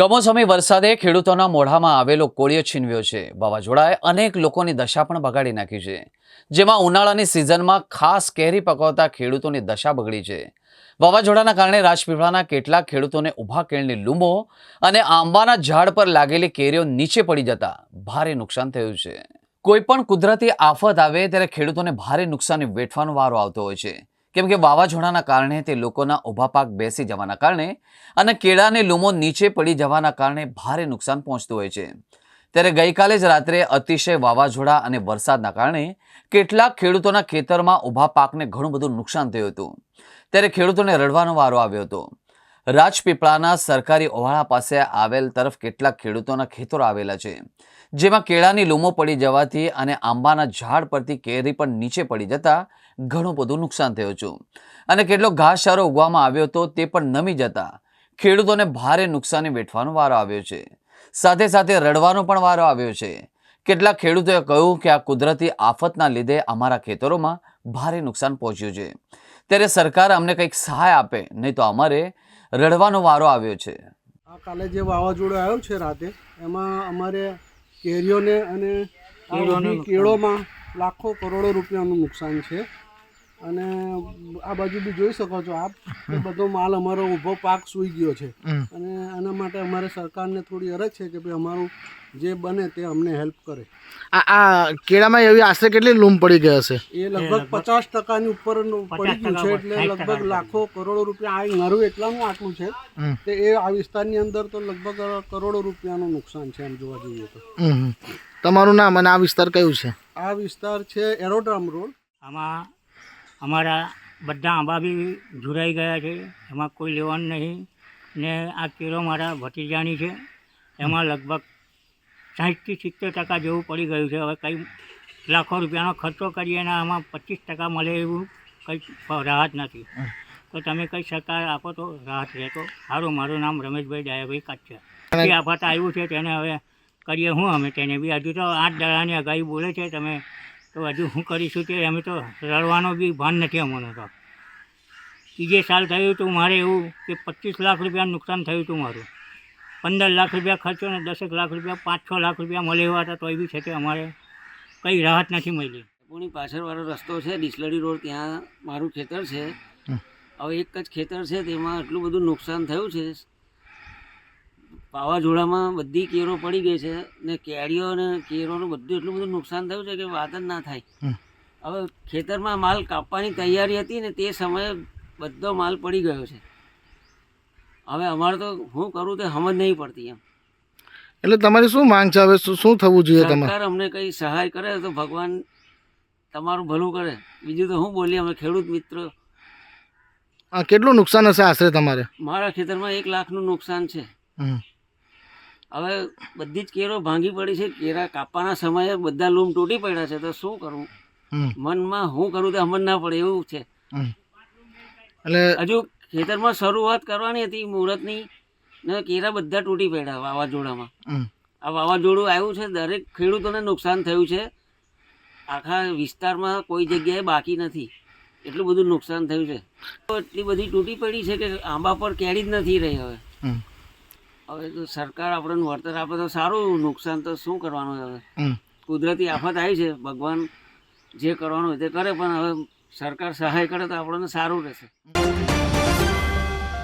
કમોસમી વરસાદે ખેડૂતોના મોઢામાં આવેલો કોળિયો છીનવ્યો છે. વાવાઝોડાએ અનેક લોકોની દશા પણ બગાડી નાખી છે. જેમાં ઉનાળાની સિઝનમાં ખાસ કેરી પકવતા ખેડૂતોની દશા બગડી છે. વાવાઝોડાના કારણે રાજપીપળાના કેટલાક ખેડૂતોને ઊભા કેળની લૂંબો અને આંબાના ઝાડ પર લાગેલી કેરીઓ નીચે પડી જતા ભારે નુકસાન થયું છે. કોઈ પણ કુદરતી આફત આવે ત્યારે ખેડૂતોને ભારે નુકસાની વેઠવાનો વારો આવતો હોય છે. કેમ કે વાવાઝોડાના કારણે તે લોકોના ઊભા પાક બેસી જવાના કારણે અને કેળાની લૂમો નીચે પડી જવાના કારણે ભારે નુકસાન પહોંચતું હોય છે. ત્યારે ગઈકાલે જ રાત્રે અતિશય વાવાઝોડા અને વરસાદના કારણે કેટલાક ખેડૂતોના ખેતરમાં ઊભા પાકને ઘણું બધું નુકસાન થયું હતું. ત્યારે ખેડૂતોને રડવાનો વારો આવ્યો હતો. રાજપીપળાના સરકારી ઓવાળા પાસે આવેલ તરફ કેટલાક ખેડૂતોના ખેતરો આવેલા છે, જેમાં કેળાની લૂમો પડી જવાથી અને આંબાના ઝાડ પરથી કેરી પણ નીચે પડી જતા ઘણું બધું નુકસાન થયું છે. અને કેટલો ઘાસચારો ઉગવામાં આવ્યો હતો તે પણ નમી જતા ખેડૂતોને ભારે નુકસાની વેઠવાનો વારો આવ્યો છે. સાથે સાથે રડવાનો પણ વારો આવ્યો છે. કેટલાક ખેડૂતોએ કહ્યું કે આ કુદરતી આફતના લીધે અમારા ખેતરોમાં ભારે નુકસાન પહોંચ્યું છે. ત્યારે સરકાર અમને કંઈક સહાય આપે, નહીં તો અમારે રડવાનો વારો આવ્યો છે. આ કાલે જે વાવાઝોડું આવ્યું છે રાતે એમાં અમારે કેરીઓને અને કેળોમાં લાખો કરોડો રૂપિયાનું નુકસાન છે. અને આ બાજુ બી જોઈ શકો છો આપ બધો માલ અમારો ઊભો પાક સૂઈ ગયો છે. અને આના માટે અમારે સરકારને થોડી અરજ છે કે ભાઈ અમારું જે બને તે અમને હેલ્પ કરે. આ આ કેળામાં એવી આશરે કેટલી લૂમ પડી ગઈ હશે? એ લગભગ પચાસ ટકાની ઉપર પડી ગયું છે એટલે લગભગ લાખો કરોડો રૂપિયા આ મારું એટલાનું આટલું છે. તે એ આ વિસ્તારની અંદર તો લગભગ કરોડો રૂપિયાનું નુકસાન છે એમ જોવા જઈએ તો. તમારું નામ અને આ વિસ્તાર કયું છે? આ વિસ્તાર છે એરોડ્રામ રોડ. આમાં અમારા બધા આંબા બી ઝુરાઈ ગયા છે. એમાં કોઈ લેવાનું નહીં. ને આ કેળો મારા ભતીજાની છે. એમાં લગભગ સાહીઠથી સિત્તેર ટકા જેવું પડી ગયું છે. હવે કંઈ લાખો રૂપિયાનો ખર્ચો કરીએ ને આમાં પચીસ ટકા મળે એવું કંઈ રાહત નથી. તો તમે કંઈ સરકાર આપો તો રાહત રહે તો સારું મારું નામ રમેશભાઈ ડાયાભાઈ છે જે આફત આવ્યું છે તેને હવે કરીએ હું અમે તેને બી. હજુ તો આઠ દડાની આગાહી બોલે છે. તમે તો હજુ શું કરીશું તે? અમે તો રડવાનો બી ભાન નથી અમને તો. ત્રીજે સાલ થયું હતું મારે એવું કે પચીસ લાખ રૂપિયાનું નુકસાન થયું હતું મારું. પંદર લાખ રૂપિયા ખર્ચો ને દસેક લાખ રૂપિયા પાંચ છ લાખ રૂપિયા મળે એવા હતા એ બી છે કે અમારે કંઈ રાહત નથી મળી. પૂણી પાછળવાળો રસ્તો છે ડિસલરી રોડ ત્યાં મારું ખેતર છે. હવે એક જ ખેતર છે તેમાં એટલું બધું નુકસાન થયું છે. વાવાઝોડામાં બધી કેરો પડી ગઈ છે ને કેરીઓ અને કેરોનું બધું એટલું બધું નુકસાન થયું છે કે વાત જ ના થાય. હવે ખેતરમાં માલ કાપવાની તૈયારી હતી ને તે સમયે બધો માલ પડી ગયો છે. હવે અમારે તો હું કરું તે સમજ નહીં પડતી એમ. એટલે તમારી શું માંગ છે? હવે શું શું થવું જોઈએ સરકાર અમને કંઈ સહાય કરે તો ભગવાન તમારું ભલું કરે. બીજું તો હું બોલીએ અમે ખેડૂત મિત્ર. કેટલું નુકસાન હશે આશરે તમારે? મારા ખેતરમાં એક લાખનું નુકસાન છે. હવે બધી જ કેરો ભાંગી પડી છે કેરા કાપવાના સમયે બધા લૂમ તૂટી પડ્યા છે તો શું કરવું. મનમાં હું કરું તે સમજ ના પડે એવું છે. એટલે હજુ ખેતરમાં શરૂઆત કરવાની હતી મુહૂર્તની ને કેરા બધા તૂટી પડ્યા વાવાઝોડામાં. આ વાવાઝોડું આવ્યું છે દરેક ખેડૂતોને નુકસાન થયું છે. આખા વિસ્તારમાં કોઈ જગ્યાએ બાકી નથી. એટલું બધું નુકસાન થયું છે. તો એટલી બધી તૂટી પડી છે કે આંબા પર કેરી જ નથી રહી હવે. હવે તો સરકાર આપણને વળતર આપે તો સારું નુકસાન તો શું કરવાનું હવે? કુદરતી આફત આવી છે ભગવાન જે કરવાનું હોય તે કરે પણ હવે સરકાર સહાય કરે તો આપણને સારું રહેશે.